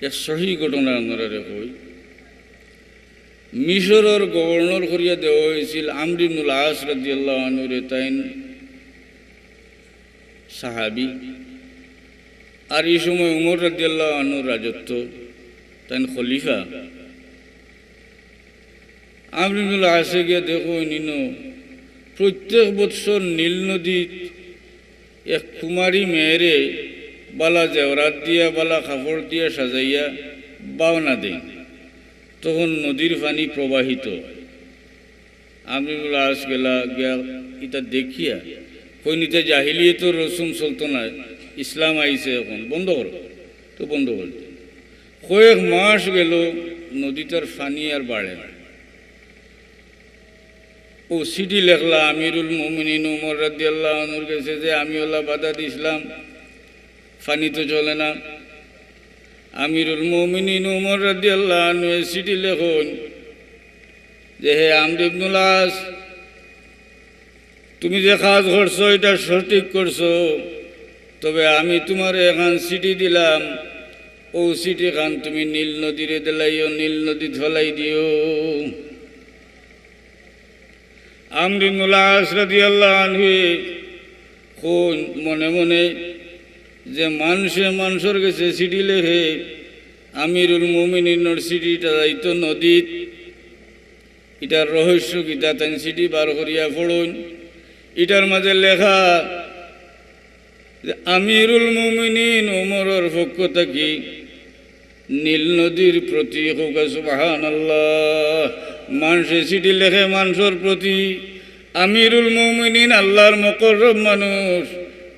এক সহি ঘটনা আপনারা কই মিশরের গভর্নর করিয়া দেওয়া হয়েছিল আমরিনুল আস তাইন সাহাবি আর এই সময় উমর রাদিয়াল্লাহু আনহুর রাজত্ব তাইন খলিফা। আমরিনুল আসে গিয়া দেখো, নিন প্রত্যেক বৎসর নীল নদীত এক কুমারী মেয়েরে বালা জেওরাত দিয়া, বালা কাপড় দিয়া সাজাইয়া বাওনা দেয়, তখন নদীর পানি প্রবাহিত আমরিনুল আস গেলা, গিয়া ইটা দেখিয়া, কইনিতে জাহিলিয়ে তো রসুম চলতো না ইসলাম আইছে এখন, বন্ধ করো। তো বন্ধ করতে কয়েক মাস গেল, নদীটার পানি আর বাড়ে না। ও সিটি লেখলা, আমিরুল মোমিনিন উমর রাদিয়াল্লাহ আনুর কাছে যে, আমি ওলা বাধা দিছিলাম ফানি তো চলে না। আমিরুল মোমিনিন উমর রাদিয়াল্লাহ আনু সিটি লেখন যে, হে আমরিবনুল আস, তুমি যে কাজ করছ, এটা সঠিক করছ। তবে আমি তোমার এখান সিটি দিলাম। ও সিটি খান তুমি নীল নদীরে দিলাইও, নীল নদী ধলাই দিও। আমরিনুল্লাহ আসরাদি আল্লাহ আনহুয়ে কোন মনে মনে যে মানুষে মানুষের কাছে সিটি লেখে, আমিরুল মুমিনিনর সিটিটা যাইতো নদীত। এটার রহস্য গীতা তাই সিটি বার করিয়া পড়ুন। এটার মাঝে লেখা, যে আমিরুল মুমিনিন ওমরের পক্ষ থাকি নীল নদীর প্রতি হোক সুবাহান আল্লাহ মানুষে চিঠি লেখে মানুষের প্রতি। আমিরুল মৌমিনিন আল্লাহর মকরব মানুষ।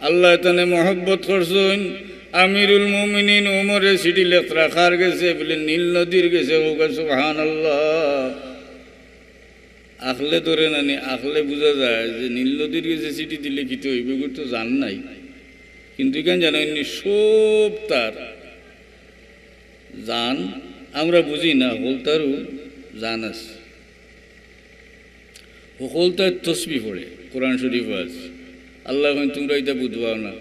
আল্লাহ তানে মহব্বত করছেন। আমিরুল মৌমিনিন ওমরে চিঠি লেখ রাখার গেছে, বলে নীল নদীর গেছে হোক সুবাহান আল্লাহ আখলে ধরে নানি আখলে বোঝা যায় যে নীল নদীর গেছে চিঠি দিলে কি তো হইবে তো জান নাই। কিন্তু কেন জানো, এমনি সব তার। জান আমরা বুঝি না, হলতারও জান আছে। হলতার তসবি পড়ে, কোরআন শরীফ আছে। আল্লাহ তোমরা এটা বুঝবাও না।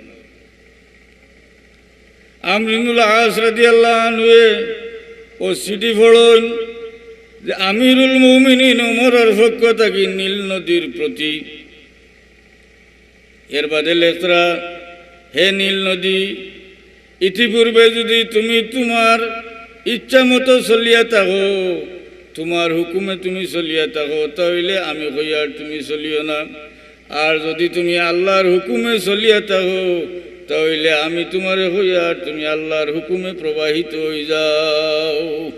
আমরিনুল আসরাদি আল্লাহ ও সিটি ফড়ন যে আমিরুল মৌমিনিন ওমরের পক্ষ থাকি নীল নদীর প্রতি। এর বাদে লেখরা হে নীল নদী, ইতিপূর্বে যদি তুমি তোমার ইচ্ছা মতো চলিয়া থাকো, তোমার হুকুমে তুমি চলিয়া থাকো, তাহলে আমি কই আর তুমি চলিও না। আর যদি তুমি আল্লাহর হুকুমে চলিয়া থাকো, তাহলে আমি তোমার হই আর তুমি আল্লাহর হুকুমে প্রবাহিত হয়ে যাও।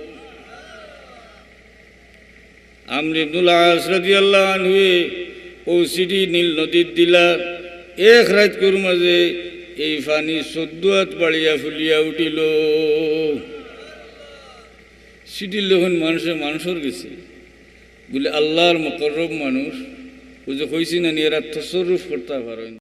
আমরিবুল আসরাদি আল্লাহ ও সিডি নীল নদীর দিলা। এক রাত কর মাঝে এই ফানি চোদ্দ হাত বাড়িয়া ফুলিয়া উঠিল। সিটির যখন মানুষে মানুষের গেছে। বলে, আল্লাহর মকরব মানুষ। ও যে কইছি না নিয়ে এরা তসরুফ করতে পারেন